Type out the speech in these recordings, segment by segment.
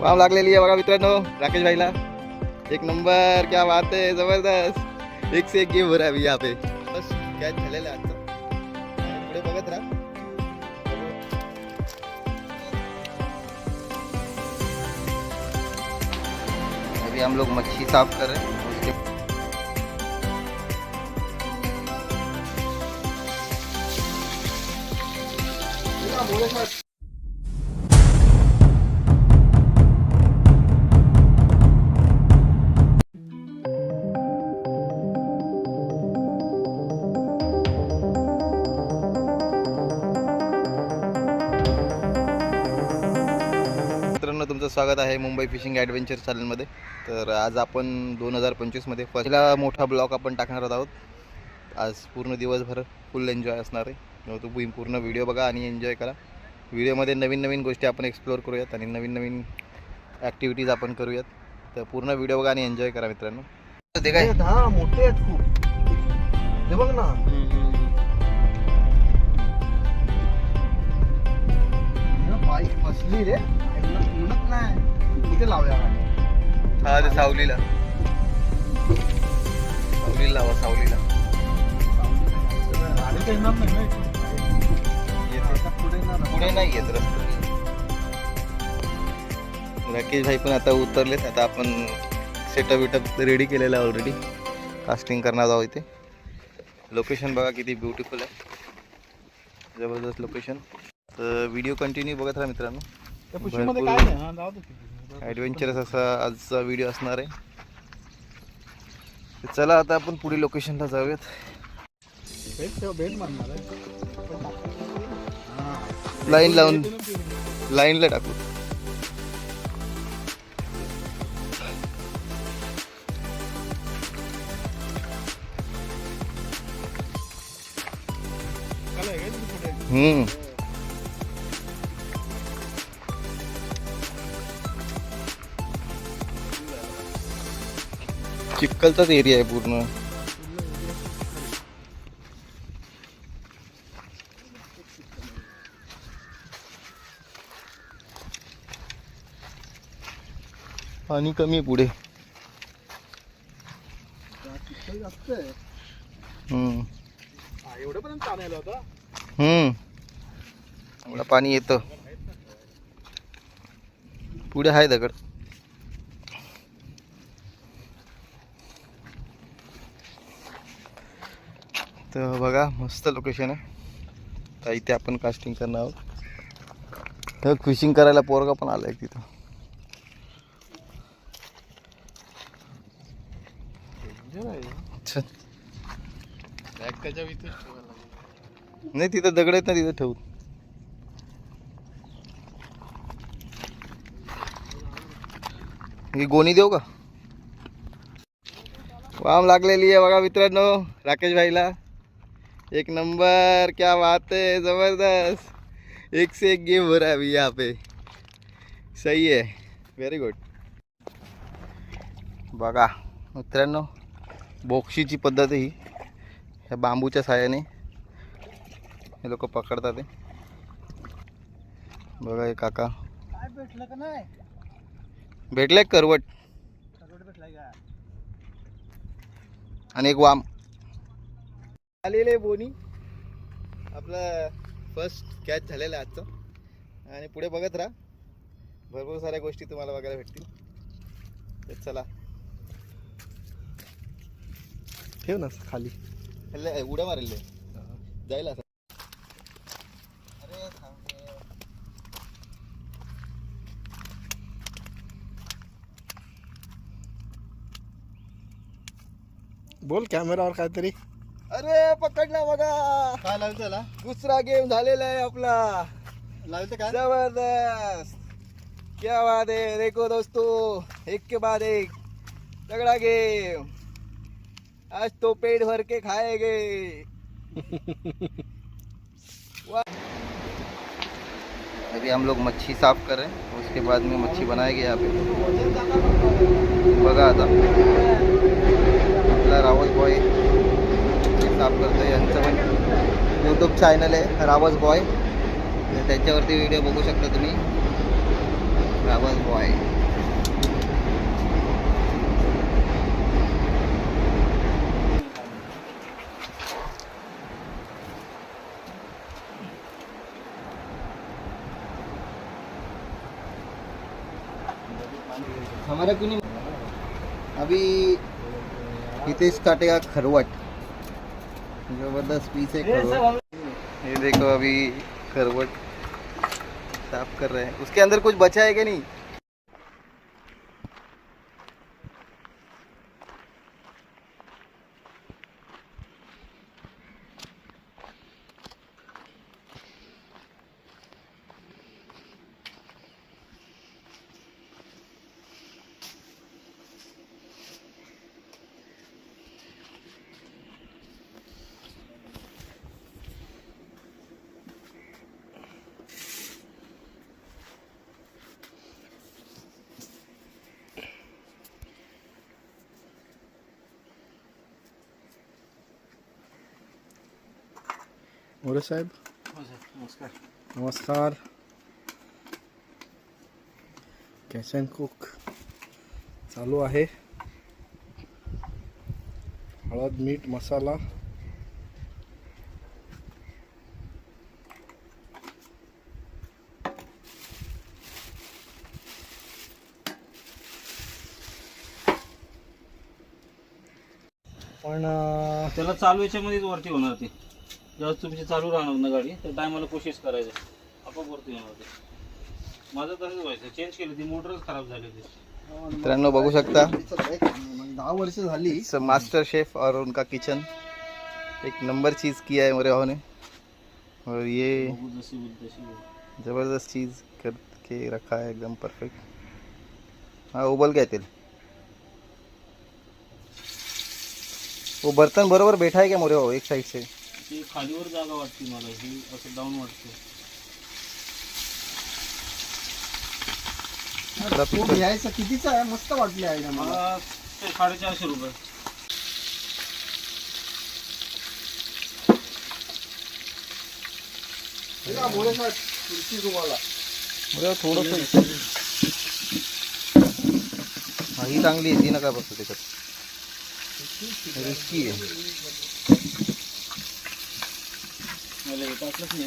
वाम लागलेली आहे बघा मित्रांनो. राकेश भाईला. एक नंबर क्या बात आहे जबरदस्त. एक से एक गेम हो रहा है अभी यहाँ पे बस कॅच झालेला आहे आजचा? पुढे बघत राहा. अभी हम लोग मच्छी साफ कर रहे हैं उसके तुमचं स्वागत आहे मुंबई फिशिंग ॲडव्हेंचर चॅनलमध्ये. तर आज आपण दोन हजार पंचवीसमध्ये पहिला मोठा ब्लॉग आपण टाकणार आहोत. आज पूर्ण दिवसभर फुल एन्जॉय असणार आहे. तुम्ही पूर्ण व्हिडिओ बघा आणि एन्जॉय करा. व्हिडिओमध्ये नवीन नवीन गोष्टी आपण एक्सप्लोअर करूयात आणि नवीन नवीन ॲक्टिव्हिटीज आपण करूयात. तर पूर्ण व्हिडिओ बघा आणि एन्जॉय करा मित्रांनो. ते काय? मोठे आहेत खूप. बघ ना. बाईक फसली रे. इथे. हा ते सावलीला. सावलीला लावा सावलीला. गाडी तर येणार नाही ना इथून. येते. आता पुढे येणार ना. पुढे नाही येत रस्ता. राकेश भाई पण आता उतरलेत. आता आपण सेटअप विटअप रेडी केलेला आहे ऑलरेडी कास्टिंग करणार आहोत इथे. लोकेशन बघा किती ब्युटिफुल आहे. जबरदस्त लोकेशन तर व्हिडिओ कंटिन्यू बघत राहा मित्रांनो. त्या काय नाही हा, जाऊ दे. तिथे. ॲडव्हेंचरस असा आजचा व्हिडिओ असणार आहे चला आता आपण पुढे लोकेशनला जाऊयात. लाईन लावून लाईनला टाकू? हम्म चिखलचाच एरिया आहे पूर्ण. पाणी कमी आहे पुढे. एवढं पाणी एवढं पाणी येतं. पुढे आहे दगड. तर बघा मस्त लोकेशन आहे. तर इथे आपण कास्टिंग करणार आहोत. तर फिशिंग करायला पोरगा पण तिथं. इथेच ठेवायला लागेल. नाही तिथं दगड आहेत ना तिथं ठेवू. ही गोणी देऊ का? वाम लागलेली आहे बघा मित्रांनो राकेश भाईला. एक नंबर क्या बात है जबरदस्त. एक से एक गेम हो रहा है अभी यहाँ पे. सही है. व्हेरी गुड बघा मित्रांनो बोक्षीची पद्धत ही. ह्या बांबूच्या साह्याने हे लोक पकडतात ते. बघा हे काका. काय भेटलं का नाही? भेटले करवट. सगळं भेटलं का? आणि एक वाम. आलेले बोनी. आपलं फर्स्ट कॅच झालेला आहे आजचं. आणि पुढे बघत राहा. भरपूर साऱ्या गोष्टी तुम्हाला बघायला भेटतील. तर चला. ठेव ना खाली. हल्ले उड्या मारले. जाईल असं बोल कॅमेरावर काहीतरी. अरे पकडला बघा. काय त्याला दुसरा गेम झालेला आहे आपला. लावलं काय? ज़बरदस्त. क्या बात है देखो दोस्तों. एक के बाद एक. तगड़ा गेम आज तो पेट भर के खाएँगे। अभी हम लोग मच्छी साफ़ कर रहे हैं उसके बाद में मच्छी बनाएँगे यहाँ पे। बघा आता। आपला रावस बॉय साफ करतो यांचं पण. यूट्यूब चॅनल आहे रावस बॉय तर व्हिडिओ बघू शकता तुम्ही. रावस बॉय हमारा कुनी अभी हितेश काटेगा खरवट. जबरदस्त पीस है ये देखो अभी खरवट साफ कर रहे हैं। उसके अंदर कुछ बचा है क्या नहीं? मोरे साहेब नमस्कार नमस्कार कॅच अँड कुक चालू आहे. हळद मीठ मसाला. पण त्याला चालू याच्यामध्येच वरती होणार ते. जेव्हा तुमची चालू राहणार ना गाडी तर टायमाला कोशिश करायचं. आपोआप वरती ते माझं तसंच व्हायचं. चेंज केली ती मोटरच खराब झाली होती मित्रांनो बघू शकता. मग दहा वर्ष झाली. मास्टर शेफ और उनका किचन एक नंबर चीज़ किया है मेरे भाव ने और ये बघू जशी होईल तशी होईल. ज़बरदस्त चीज़ करके रखा है एकदम परफेक्ट हाँ उबल गए तेल. वो बर्तन बरोबर बैठा है क्या मोरे भाऊ एक साइड से? ती खालीवर जागा वाटते मला ही असं डाऊन वाटते. थोड़ा पीछे- यायचं कितीचं आहे? मस्त वाटली आहे मला. मला ते साडेचारशे रुपये. मोरे साहेब खुर्ची तुम्हाला. मोरे भाऊ थोडंसं हा ही चांगली आहे ती नका बसू त्याच्यात. रिस्की आहे. हे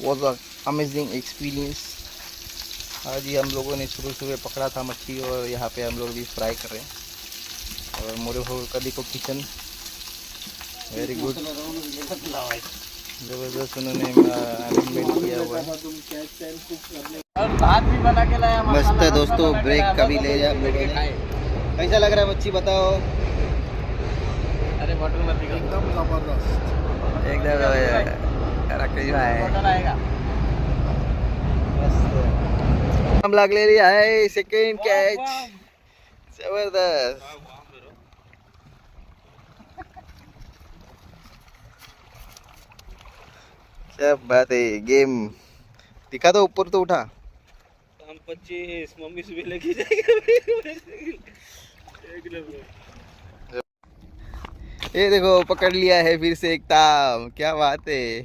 वॉज़ अ अमेजिंग एक्सपीरियंस आज ही हम लोगों ने सुबह सुबह पकड़ा था मछली और यहाँ पे हम लोग भी फ्राई कर रहे हैं। और मोरे भाऊ कली को किचन वेरी गुड ज़बरदस्त उन्होंने अरेंजमेंट किया हुआ भात भी बना के लाया मस्त है दोस्तों ब्रेक कभी ले ने कैसा लग रहा है मच्छी बताओ? अरे बॉटल एकदम जबरदस्त। एकदम राकेश भाई हम लागलेली आहे सेकंड कॅच जबरदस्त। क्या बात है गेम दिखा दो ऊपर तो उठा. हम पच्चीस मम्मी सुबह लेके जाएगा ये देखो पकड़ लिया है फिर से एक ताम क्या बात है।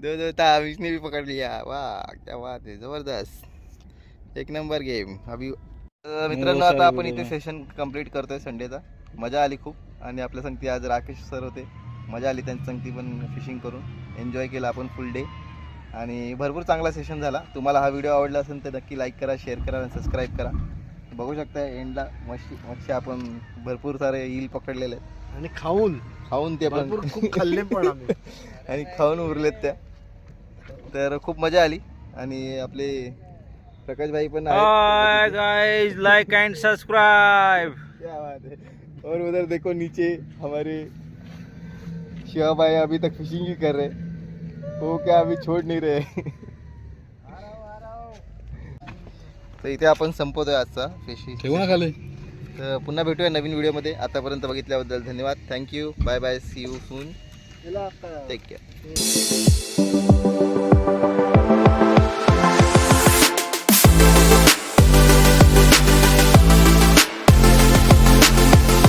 दो दो ताम इसने भी पकड़ लिया। वाह क्या बात है जबरदस्त। एक नंबर गेम अभी मित्रांनो आता आपण इथे सेशन कंप्लीट करतोय संडेचा मजा आली खूप. आणि आपल्या संगती आज राकेश सर होते. मजा आली त्यांच्या संगती पण फिशिंग करून. एन्जॉय केला आपण फुल डे आणि भरपूर चांगला सेशन झाला. तुम्हाला हा व्हिडिओ आवडला असेल तर नक्की लाईक करा शेअर करा आणि सबस्क्राईब करा. बघू शकता एंडला मच्छी मच्छी आपण भरपूर सारे ईल पकडलेले आहेत. आणि खाऊन. खाऊन ते पण. भरपूर खूप खाल्ले पण आम्ही. आणि खाऊन उरलेत त्या. तर खूप मजा आली. आणि आपले प्रकाश भाई पण आहेत. गाइस लाइक एंड सब्सक्राइब क्या बात है और उधर देखो नीचे हमारे शिवा भाई अभी तक फिशिंग ही कर रहे वो क्या अभी छोड़ नहीं रहे। तर इथे आपण संपवतोय आजचा फिशिंग ठेवू ना खाली? तर पुन्हा भेटूया नवीन व्हिडिओमध्ये. आतापर्यंत बघितल्याबद्दल धन्यवाद. Thank you bye bye see you soon take care